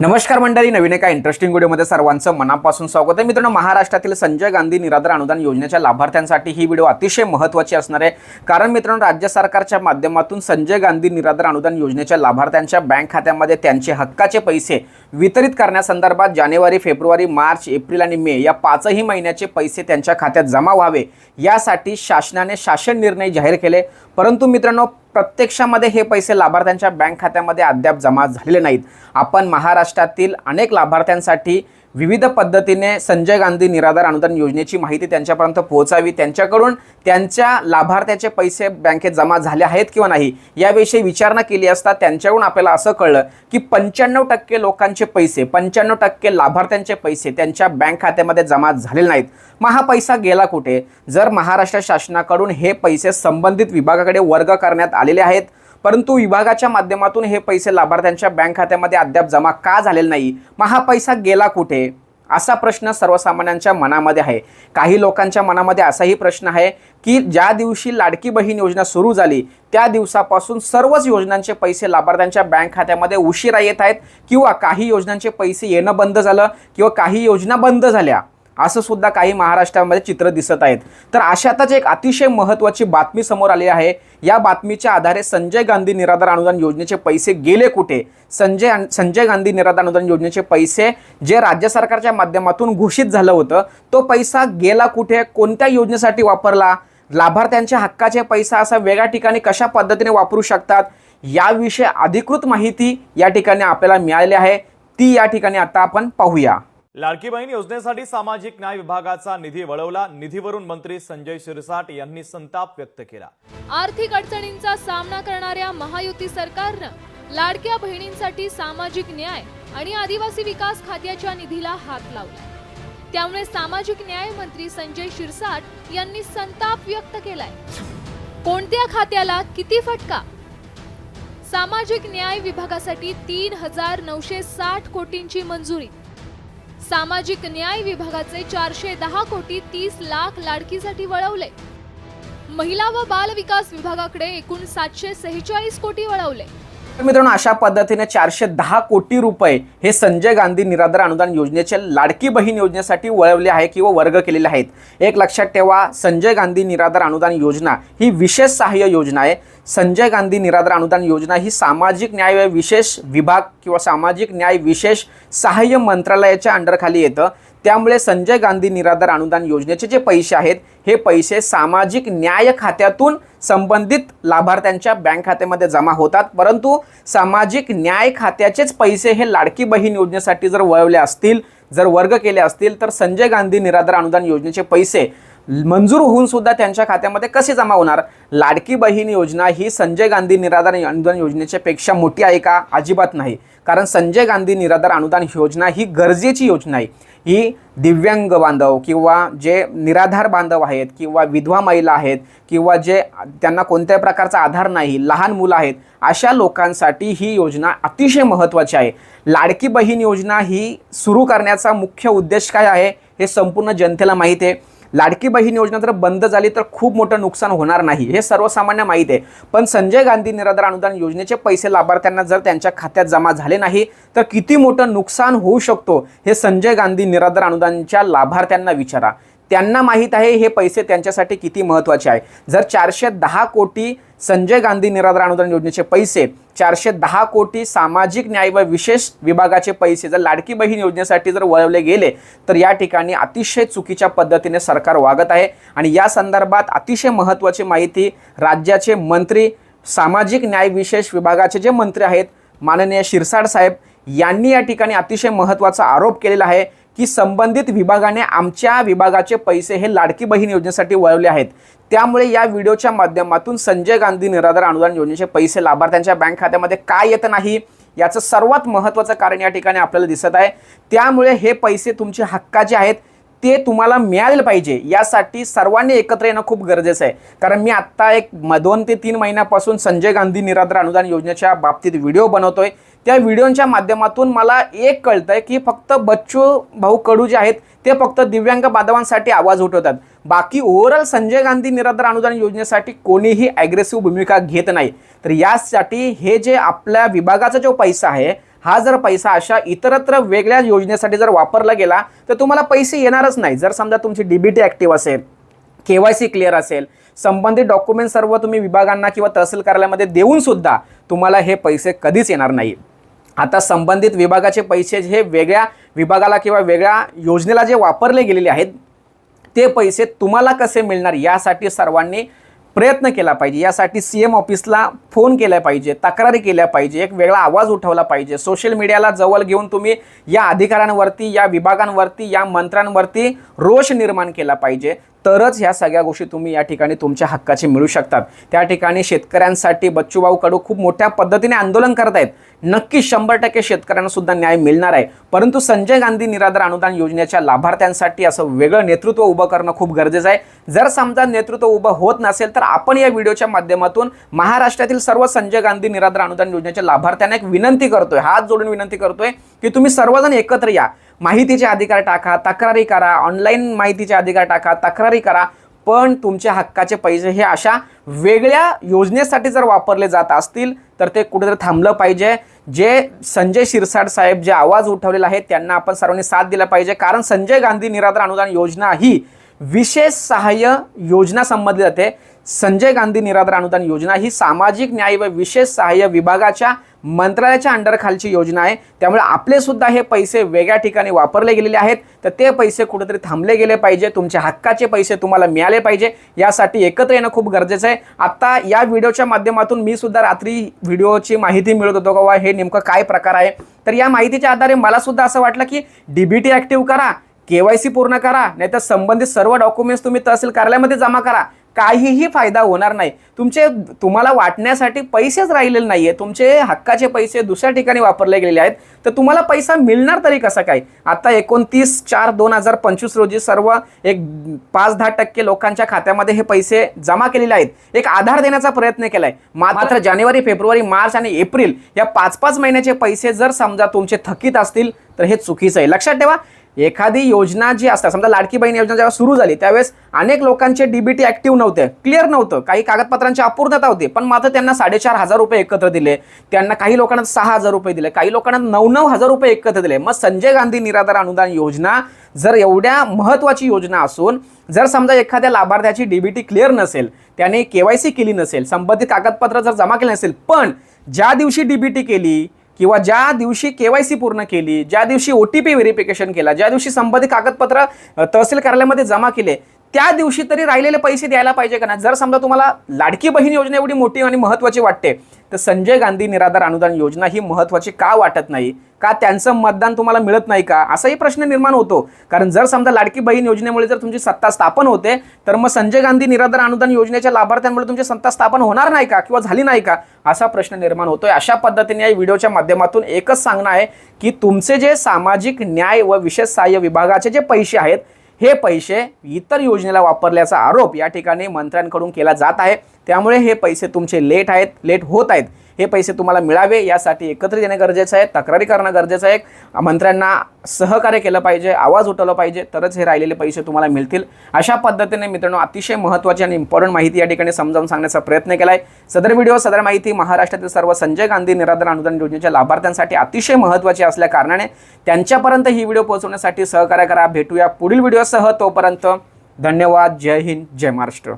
नमस्कार मंडळी नवीन एका इंटरेस्टिंग व्हिडिओमध्ये सर्वांचं मनापासून स्वागत आहे. मित्रांनो महाराष्ट्रातील संजय गांधी निराधार अनुदान योजनेच्या लाभार्थ्यांसाठी ही व्हिडिओ अतिशय महत्त्वाची असणार आहे. कारण मित्रांनो राज्य सरकारच्या माध्यमातून संजय गांधी निराधार अनुदान योजनेच्या लाभार्थ्यांच्या बँक खात्यामध्ये त्यांचे हक्काचे पैसे वितरित करण्यासंदर्भात जानेवारी फेब्रुवारी मार्च एप्रिल आणि मे या पाचही महिन्याचे पैसे त्यांच्या खात्यात जमा व्हावे. यासाठी शासनाने शासन निर्णय जाहीर केले. परंतु मित्रांनो प्रत्यक्षामध्ये हे पैसे लाभार्थ्यांच्या बँक खात्यामध्ये अद्याप जमा झालेले नाहीत. आपण महाराष्ट्रातील अनेक लाभार्थ्यांसाठी विविध पद्धतीने संजय गांधी निराधार अनुदान योजनेची माहिती त्यांच्यापर्यंत पोहोचावी त्यांच्याकडून त्यांच्या लाभार्थ्याचे पैसे बँकेत जमा झाले आहेत किंवा नाही याविषयी विचारणा केली असता त्यांच्याकडून आपल्याला असं कळलं की पंच्याण्णव टक्के लोकांचे पैसे पंच्याण्णव टक्के लाभार्थ्यांचे पैसे त्यांच्या बँक खात्यामध्ये जमा झालेले नाहीत. मग हा पैसा गेला कुठे? जर महाराष्ट्र शासनाकडून हे पैसे संबंधित विभागाकडे वर्ग करण्यात आलेले आहेत परंतु विभागाच्या माध्यमातून हे पैसे लाभार्थ्यांच्या बँक खात्यामध्ये अद्याप जमा का झालेले नाही? मग हा पैसा गेला कुठे? असा प्रश्न सर्वसामान्यांच्या मनामध्ये आहे. काही लोकांच्या मनामध्ये असाही प्रश्न आहे की ज्या दिवशी लाडकी बहीण योजना सुरू झाली त्या दिवसापासून सर्वच योजनांचे पैसे लाभार्थ्यांच्या बँक खात्यामध्ये उशिरा येत आहेत किंवा काही योजनांचे पैसे येणं बंद झालं किंवा काही योजना बंद झाल्या. असं सुद्धा काही महाराष्ट्रामध्ये चित्र दिसत आहेत. तर अशातच एक अतिशय महत्त्वाची बातमी समोर आली आहे. या बातमीच्या आधारे संजय गांधी निराधार अनुदान योजनेचे पैसे गेले कुठे? संजय संजय गांधी निराधार अनुदान योजनेचे पैसे जे राज्य सरकारच्या माध्यमातून घोषित झालं होतं तो पैसा गेला कुठे? कोणत्या योजनेसाठी वापरला? लाभार्थ्यांच्या हक्काचे पैसा असा वेगळ्या ठिकाणी कशा पद्धतीने वापरू शकतात? याविषयी अधिकृत माहिती या ठिकाणी आपल्याला मिळाली आहे. ती या ठिकाणी आता आपण पाहूया. लाडकी बहीण योजनेसाठी सामाजिक न्याय विभागाचा निधी वळवला. निधीवरून मंत्री संजय शिरसाट यांनी संताप व्यक्त केला. आर्थिक अडचणींचा सामना करणाऱ्या महायुती सरकारनं लाडक्या बहिणींसाठी सामाजिक न्याय आणि आदिवासी विकास खात्याच्या निधीला हात लावला. त्यामुळे सामाजिक न्याय मंत्री संजय शिरसाट यांनी संताप व्यक्त केलाय. कोणत्या खात्याला किती फटका? सामाजिक न्याय विभागासाठी तीन हजार नऊशे साठ कोटींची मंजुरी. सामाजिक न्याय विभागाचे चारशे दहा कोटी तीस लाख लाडकीसाठी वळवले. महिला व बाल विकास विभागाकडे एकूण सातशे सेहेचाळीस कोटी वळवले. मित्रांनो अशा पद्धतीने चारशे दहा कोटी रुपये हे संजय गांधी निराधार अनुदान योजनेचे लाडकी बहीण योजनेसाठी वळवले आहे किंवा वर्ग केलेले आहेत. एक लक्षात ठेवा संजय गांधी निराधार अनुदान योजना ही विशेष सहाय्य योजना आहे. संजय गांधी निराधार अनुदान योजना ही सामाजिक न्याय विशेष विभाग किंवा सामाजिक न्याय विशेष सहाय्य मंत्रालयाच्या अंडरखाली येतं. त्यामुळे संजय गांधी निराधार अनुदान योजनेचे जे पैसे आहेत हे पैसे सामाजिक न्याय खात्यातून संबंधित लाभार्थ्यांच्या बँक खात्यामध्ये जमा होतात. परंतु सामाजिक न्याय खात्याचेच पैसे हे लाडकी बहीण योजनेसाठी जर वळवले असतील जर वर्ग केले असतील तर संजय गांधी निराधार अनुदान योजनेचे पैसे मंजूर होऊन सुद्धा त्यांच्या खात्यामध्ये कसे जमा होणार? लाडकी बहीण योजना ही संजय गांधी निराधार अनुदान योजनेच्या पेक्षा मोठी आहे का? अजिबात नाही. कारण संजय गांधी निराधार अनुदान योजना ही गरजेची योजना आहे. ही दिव्यांग बांधव किंवा जे निराधार बांधव आहेत किंवा विधवा महिला आहेत किंवा जे त्यांना कोणत्याही प्रकारचा आधार नाही लहान मुलं आहेत अशा लोकांसाठी ही योजना अतिशय महत्त्वाची आहे. लाडकी बहीण योजना ही सुरू करण्याचा मुख्य उद्देश काय आहे हे संपूर्ण जनतेला माहीत आहे. लाडकी बहीण योजना जर बंद झाली तर खूप मोठं नुकसान होणार नाही. हे सर्वसामान्य माहीत आहे. पण संजय गांधी निराधार अनुदान योजनेचे पैसे लाभार्थ्यांना जर त्यांच्या खात्यात जमा झाले नाही तर किती मोठं नुकसान होऊ शकतो? हे संजय गांधी निराधार अनुदानच्या लाभार्थ्यांना विचारा. त्यांना माहीत आहे हे पैसे त्यांच्यासाठी किती महत्त्वाचे आहे. जर चारशे दहा कोटी संजय गांधी निराधार अनुदान योजनेचे पैसे चारशे दहा कोटी सामाजिक न्याय व विशेष विभागाचे पैसे जर लाडकी बहीण योजनेसाठी जर वळवले गेले तर या ठिकाणी अतिशय चुकीच्या पद्धतीने सरकार वागत आहे. आणि या संदर्भात अतिशय महत्त्वाची माहिती राज्याचे मंत्री सामाजिक न्याय विशेष विभागाचे जे मंत्री आहेत माननीय शिरसाट साहेब यांनी या ठिकाणी अतिशय महत्त्वाचा आरोप केलेला आहे. की संबंधित विभागाने आमच्या विभागाचे पैसे हे लाडकी बहीण योजनेसाठी वळवले आहेत. त्यामुळे या व्हिडिओच्या माध्यमातून संजय गांधी निराधार अनुदान योजनेचे पैसे लाभार्थ्यांच्या बँक खात्यामध्ये का येत नाही याचं सर्वात महत्त्वाचं कारण या ठिकाणी आपल्याला दिसत आहे. त्यामुळे हे पैसे तुमचे हक्काचे आहेत ते तुम्हाला मिळाले पाहिजे. यासाठी सर्वांनी एकत्र येणं खूप गरजेचं आहे. कारण मी आत्ता एक म- दोन ते तीन महिन्यापासून संजय गांधी निराधार अनुदान योजनेच्या बाबतीत व्हिडिओ बनवतोय. त्या व्हिडिओच्या माध्यमातून मला एक कळतंय की फक्त बच्चू भाऊ कडू जे आहेत ते फक्त दिव्यांग बांधवांसाठी आवाज उठवतात. बाकी ओव्हरऑल संजय गांधी निराधार अनुदान योजनेसाठी कोणीही ॲग्रेसिव्ह भूमिका घेत नाही. तर यासाठी हे जे आपल्या विभागाचा जो पैसा आहे हा जर पैसा अशा इतरत्र वेगळ्या योजनेसाठी जर वापरला गेला तर तुम्हाला पैसे येणारच नाही. जर समजा तुमची डीबीटी ॲक्टिव्ह असेल के वाय सी क्लिअर असेल संबंधित डॉक्युमेंट सर्व तुम्ही विभागांना किंवा तहसील कार्यालयामध्ये देऊन सुद्धा तुम्हाला हे पैसे कधीच येणार नाही. आता संबंधित विभागाचे पैसे हे वेगळ्या विभागाला किंवा वेगळ्या योजनेला जे वापरले गेलेले आहेत ते पैसे तुम्हाला कसे मिळणार यासाठी सर्वांनी प्रयत्न केला पाहिजे. यासाठी सी एम ऑफिसला फोन केला पाहिजे तक्रारी केल्या पाहिजे एक वेगळा आवाज उठवला पाहिजे. सोशल मीडियाला जवळ घेऊन तुम्ही या अधिकाऱ्यांवरती या विभागांवरती या मंत्र्यांवरती रोष निर्माण केला पाहिजे. तरच ह्या सगळ्या गोष्टी तुम्ही या ठिकाणी तुमच्या हक्काचे मिळू शकतात. त्या ठिकाणी शेतकऱ्यांसाठी बच्चूभाऊ कडू खूप मोठ्या पद्धतीने आंदोलन करत आहेत. नक्की शंभर टक्के शेतकऱ्यांना सुद्धा न्याय मिळणार आहे. परंतु संजय गांधी निराधार अनुदान योजनेच्या लाभार्थ्यांसाठी असं वेगळं नेतृत्व उभं करणं खूप गरजेचं आहे. जर समजा नेतृत्व उभं होत नसेल तर आपण या व्हिडिओच्या माध्यमातून महाराष्ट्रातील सर्व संजय गांधी निराधार अनुदान योजनेच्या लाभार्थ्यांना एक विनंती करतोय हात जोडून विनंती करतोय की तुम्ही सर्वजण एकत्र या. माहितीचे अधिकार टाका तक्रारी करा ऑनलाईन माहितीचे अधिकार टाका तक्रारी करा. पण तुमच्या हक्काचे पैसे हे अशा वेगळ्या योजनेसाठी जर वापरले जात असतील तर ते कुठेतरी थांबलं पाहिजे. जे संजय शिरसाट साहेब जे आवाज उठवलेला आहे त्यांना आपण सर्वांनी साथ दिला पाहिजे. कारण संजय गांधी निराधार अनुदान योजना ही विशेष सहाय्य योजना संबंधित जाते संजय गांधी निराधार अनुदान योजना ही सामाजिक न्याय व विशेष सहाय्य विभागाच्या मंत्रालयाच्या अंडरखालची योजना आहे. त्यामुळे आपले सुद्धा हे पैसे वेगळ्या ठिकाणी वापरले गेलेले आहेत. तर ते पैसे कुठेतरी थांबले गेले पाहिजे. तुमच्या हक्काचे पैसे तुम्हाला मिळाले पाहिजे. यासाठी एकत्र येणं खूप गरजेचं आहे. आता या व्हिडिओच्या माध्यमातून मी सुद्धा रात्री व्हिडिओची माहिती मिळत होतो का हे नेमकं काय प्रकार आहे? तर या माहितीच्या आधारे मला सुद्धा असं वाटलं की डीबीटी ॲक्टिव्ह करा के वाय सी पूर्ण करा नाहीतर संबंधित सर्व डॉक्युमेंट्स तुम्ही तहसील कार्यालयामध्ये जमा करा. काहीही फायदा होणार नाही. तुमचे तुम्हाला वाटण्यासाठी पैसेच राहिलेले नाही आहे तुमचे हक्काचे पैसे दुसऱ्या ठिकाणी वापरले गेलेले आहेत. तर तुम्हाला पैसा मिळणार तरी कसा काय? आता एकोणतीस चार दोन हजार पंचवीस रोजी सर्व एक पाच दहा टक्के लोकांच्या खात्यामध्ये हे पैसे जमा केलेले आहेत. एक आधार देण्याचा प्रयत्न केलाय. मात्र जानेवारी फेब्रुवारी मार्च आणि एप्रिल या पाच पाच महिन्याचे पैसे जर समजा तुमचे थकीत असतील तर हे चुकीचं आहे. लक्षात ठेवा एखादी योजना जी असतात समजा लाडकी बहीण योजना जेव्हा सुरू झाली त्यावेळेस अनेक लोकांचे डीबीटी ऍक्टिव्ह नव्हते क्लिअर नव्हतं. काही कागदपत्रांची अपूर्णता होती पण मात्र त्यांना साडेचार हजार रुपये एकत्र दिले त्यांना काही लोकांना सहा हजार रुपये दिले काही लोकांना नऊ नऊ हजार रुपये एकत्र दिले. मग संजय गांधी निराधार अनुदान योजना जर एवढ्या महत्त्वाची योजना असून जर समजा एखाद्या लाभार्थ्याची डीबीटी क्लिअर नसेल त्याने केवायसी केली नसेल संबंधित कागदपत्र जर जमा केले नसेल पण ज्या दिवशी डीबीटी केली किंवा ज्या दिवशी केवायसी पूर्ण केली ज्या दिवशी ओ टी पी व्हेरिफिकेशन केला ज्या दिवशी संबंधित कागदपत्र तहसील कार्यालयामध्ये जमा केले त्या दिवशी तरी राहिलेले पैसे द्यायला पाहिजे का नाही? जर समजा तुम्हाला लाडकी बहीण योजना एवढी मोठी आणि महत्त्वाची वाटते तर संजय गांधी निराधार अनुदान योजना ही महत्त्वाची का वाटत नाही? का त्यांचं मतदान तुम्हाला मिळत नाही का? असाही प्रश्न निर्माण होतो. कारण जर समजा लाडकी बहीण योजनेमुळे जर तुमची सत्ता स्थापन होते तर मग संजय गांधी निराधार अनुदान योजनेच्या लाभार्थ्यांमुळे तुमची सत्ता स्थापन होणार नाही का? किंवा झाली नाही का? असा प्रश्न निर्माण होतोय. अशा पद्धतीने या व्हिडिओच्या माध्यमातून एकच सांगणं आहे की तुमचे जे सामाजिक न्याय व विशेष सहाय्य विभागाचे जे पैसे आहेत हे पैसे इतर योजनेला वापरल्याचा आरोप या ठिकाणी मंत्र्यांकडून केला जात आहे. त्यामुळे हे पैसे तुमचे लेट आहेत लेट होत आहेत. हे पैसे तुम्हाला मिळावे यासाठी एकत्र येणे गरजेचं आहे तक्रारी करणं गरजेचं आहे. मंत्र्यांना सहकार्य केलं पाहिजे आवाज उठवला पाहिजे तरच हे राहिलेले पैसे तुम्हाला मिळतील. अशा पद्धतीने मित्रांनो अतिशय महत्त्वाची आणि इम्पॉर्टंट माहिती या ठिकाणी समजावून सांगण्याचा प्रयत्न केला आहे सदर व्हिडिओ सदर माहिती महाराष्ट्रातील सर्व संजय गांधी निराधार अनुदान योजनेच्या लाभार्थ्यांसाठी अतिशय महत्त्वाची असल्या कारणाने त्यांच्यापर्यंत ही व्हिडिओ पोहोचवण्यासाठी सहकार्य करा. भेटूया पुढील व्हिडिओसह. तोपर्यंत धन्यवाद. जय हिंद. जय महाराष्ट्र.